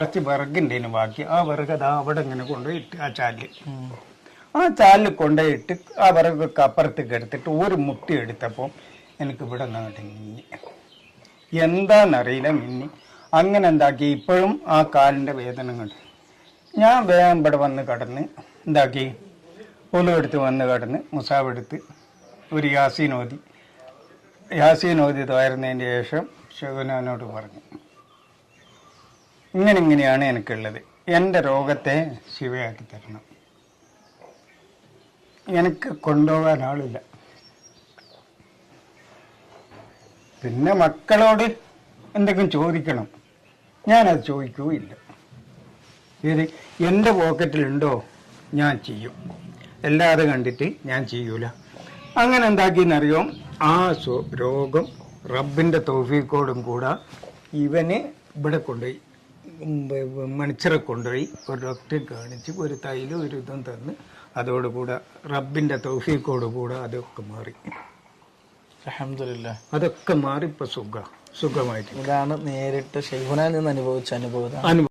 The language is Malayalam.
കുറച്ച് വിറകുണ്ടേനു ബാക്കി. ആ വിറക് അത് അവിടെ ഇങ്ങനെ കൊണ്ടുപോയിട്ട് ആ ചാലിൽ. ആ ചാലിൽ കൊണ്ടുപോയിട്ട് ആ വിറകൊക്കെ അപ്പുറത്തേക്ക് എടുത്തിട്ട് ഒരു മുട്ടി എടുത്തപ്പോൾ എനിക്ക് ഇവിടെ നിന്നിട്ട് മിന്നി എന്താണെന്നറിയില്ല മിന്നി. അങ്ങനെ എന്താക്കി? ഇപ്പോഴും ആ കാലിന്റെ വേദന കണ്ട് ഞാൻ വേഗം ഇവിടെ വന്ന് കടന്ന് എന്താക്കി? ഒലുവെടുത്ത് വന്ന് കടന്ന് മുസാബ് എടുത്ത് ഒരു യാസീൻ ഓതി. യാസീൻ ഓതി തോരുന്നതിന്റെ ശേഷം ശകുനോട് പറഞ്ഞു. ഇങ്ങനെ ഇങ്ങനെയാണ് എനിക്കുള്ളത്. എന്റെ രോഗത്തെ ശിവയാക്കി തരണം. എനിക്ക് കൊണ്ടുപോകാൻ ആളില്ല. പിന്നെ മക്കളോട് എന്തെങ്കിലും ചോദിക്കണം. ഞാനത് ചോദിക്കുകയില്ല. ഇത് എന്റെ പോക്കറ്റിലുണ്ടോ? ഞാൻ ചെയ്യും. എല്ലാതെ കണ്ടിട്ട് ഞാൻ ചെയ്യൂല. അങ്ങനെ എന്താക്കിയെന്നറിയോ? ആ രോഗം റബ്ബിന്റെ തോഫീക്കോടും കൂടെ ഇവന് ഇവിടെ കൊണ്ടുപോയി. മണിച്ചിറ കൊണ്ടുപോയി ഒരു ഡോക്ടറെ കാണിച്ച് ഒരു തൈലും ഒരു ഇതും തന്ന് അതോടുകൂടെ റബ്ബിന്റെ തൗഫീക്കോട് കൂടെ അതൊക്കെ മാറി. അലഹമില്ല അതൊക്കെ മാറി ഇപ്പൊ സുഖ സുഖമായിട്ട്. ഇതാണ് നേരിട്ട് ഷെയ്ഖുനയിൽ നിന്ന് അനുഭവിച്ച അനുഭവം അനുഭവം